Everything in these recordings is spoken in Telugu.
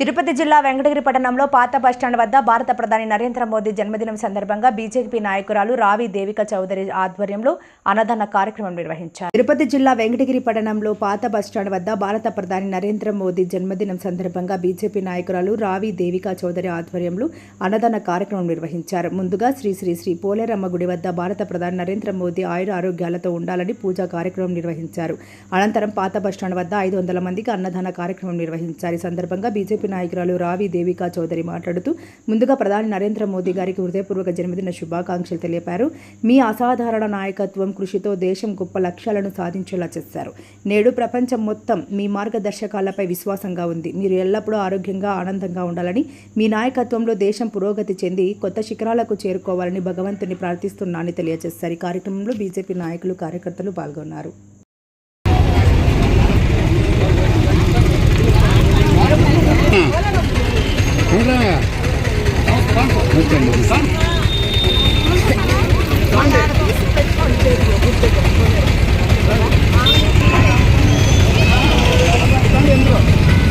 తిరుపతి జిల్లా వెంకటగిరి పట్టణంలో పాత బస్టాండ్ వద్ద భారత ప్రధాని నరేంద్ర మోదీ జన్మదినం సందర్భంగా బీజేపీ నాయకురాలు రావి దేవిక చౌదరి ఆధ్వర్యంలో అన్నదాన కార్యక్రమం నిర్వహించారు. తిరుపతి జిల్లా వెంకటగిరి పట్టణంలో పాత బస్టాండ్ వద్ద భారత ప్రధాని నరేంద్ర మోదీ జన్మదినం సందర్భంగా బీజేపీ నాయకురాలు రావి దేవిక చౌదరి ఆధ్వర్యంలో అన్నదాన కార్యక్రమం నిర్వహించారు. ముందుగా శ్రీ శ్రీ శ్రీ పోలేరమ్మ గుడి వద్ద భారత ప్రధాని నరేంద్ర మోదీ ఆయుర ఆరోగ్యాలతో ఉండాలని పూజా కార్యక్రమం నిర్వహించారు. అనంతరం పాత బస్టాండ్ వద్ద ఐదు వందల మందికి అన్నదాన కార్యక్రమం నిర్వహించారు. ఈ సందర్భంగా బీజేపీ నాయకురాలు రావి దేవికా చౌదరి మాట్లాడుతూ ముందుగా ప్రధాని నరేంద్ర మోదీ గారికి హృదయపూర్వక జన్మదిన శుభాకాంక్షలు తెలిపారు మీ అసాధారణ నాయకత్వం కృషితో దేశం గొప్ప లక్ష్యాలను సాధించేలా చేశారు. నేడు ప్రపంచం మొత్తం మీ మార్గదర్శకాలపై విశ్వాసంగా ఉంది. మీరు ఎల్లప్పుడూ ఆరోగ్యంగా ఆనందంగా ఉండాలని మీ నాయకత్వంలో దేశం పురోగతి చెంది కొత్త శిఖరాలకు చేరుకోవాలని భగవంతుని ప్రార్థిస్తున్నానని తెలియజేశారు. ఈ కార్యక్రమంలో బీజేపీ నాయకులు కార్యకర్తలు పాల్గొన్నారు.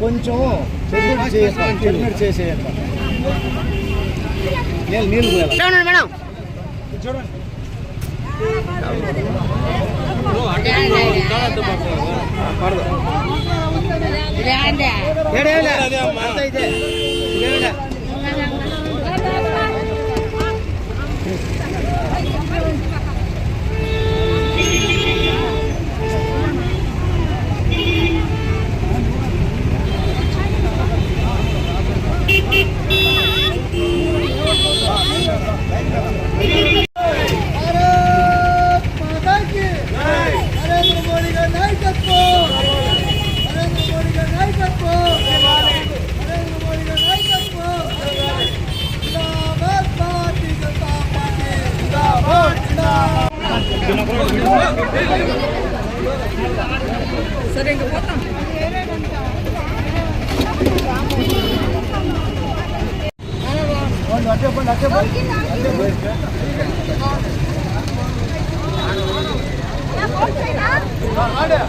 కొంచెం చెట్టు చేసేయండి నేను నీళ్ళు పోయాలి మేడం చూడండి పడదు జిందాబాద్ అట్టే పండి అట్టే పండి అట్టే పండి ఆడే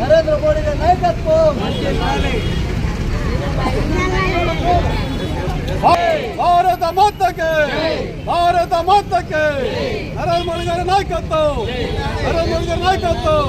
నరేంద్ర మోడీ నాయకత్వం. భారత మాతకి భారత మాతకి. నరేంద్ర మోడీ గారి నాయకత్వం. నరేంద్ర మోడీ గారి నాయకత్వం.